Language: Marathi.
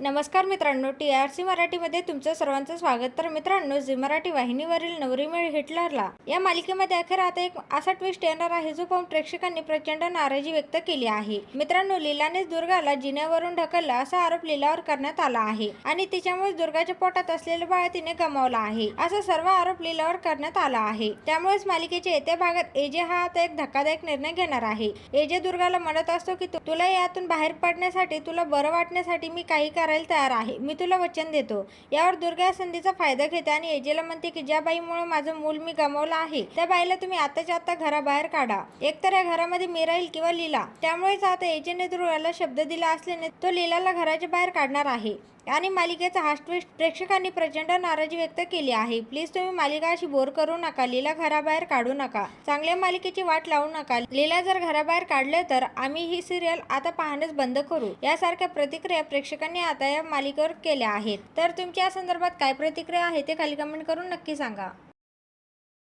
नमस्कार मित्रांनो टी आर सी मराठीमध्ये तुमचं सर्वांचं स्वागत. तर मित्रांनो झी मराठी वाहिनीवरील नवरीमेळ हिटलरला या मालिकेमध्ये अखेर आता एक असा ट्विस्ट येणार आहे जो पाहून प्रेक्षकांनी प्रचंड नाराजी व्यक्त केली आहे. मित्रांनो लीलानेच दुर्गाला जिन्यावरून ढकलला असा आरोप लीलावर करण्यात आला आहे आणि तिच्यामुळे दुर्गाच्या पोटात असलेलं बाळ तिने गमावलं आहे. असा सर्व आरोप लीलावर करण्यात आला आहे. त्यामुळेच मालिकेच्या येत्या भागात एजे हा आता एक धक्कादायक निर्णय घेणार आहे. एजे दुर्गाला म्हणत असतो की तु- तुला यातून बाहेर पडण्यासाठी तुला बरं वाटण्यासाठी मी काही करायला तयार आहे. मी तुला वचन देतो. यावर दुर्गा या संधीचा फायदा घेते आणि एजेला म्हणते की ज्या बाईमुळे माझं मूल मी गमावलं आहे त्या बाईला तुम्ही आताच्या आता घराबाहेर काढा. एकतर या घरामध्ये मी राहील किंवा लीला. त्यामुळेच आता एजेने दुर्गाला शब्द दिला असल्याने तो लीलाला घराच्या बाहेर काढणार आहे. आणि मालिकेचा हा ट्विस्ट प्रेक्षकांनी प्रचंड नाराजी व्यक्त केली आहे. प्लीज तुम्ही मालिका अशी बोर करू नका. लीला घराबाहेर काढू नका. चांगल्या मालिकेची वाट लावू नका. लीला जर घराबाहेर काढले तर आम्ही ही सिरियल आता पाहणंच बंद करू. यासारख्या प्रतिक्रिया प्रेक्षकांनी आता या मालिकेवर केल्या आहेत. तर तुमच्या या संदर्भात काय प्रतिक्रिया आहे ते खाली कमेंट करून नक्की सांगा.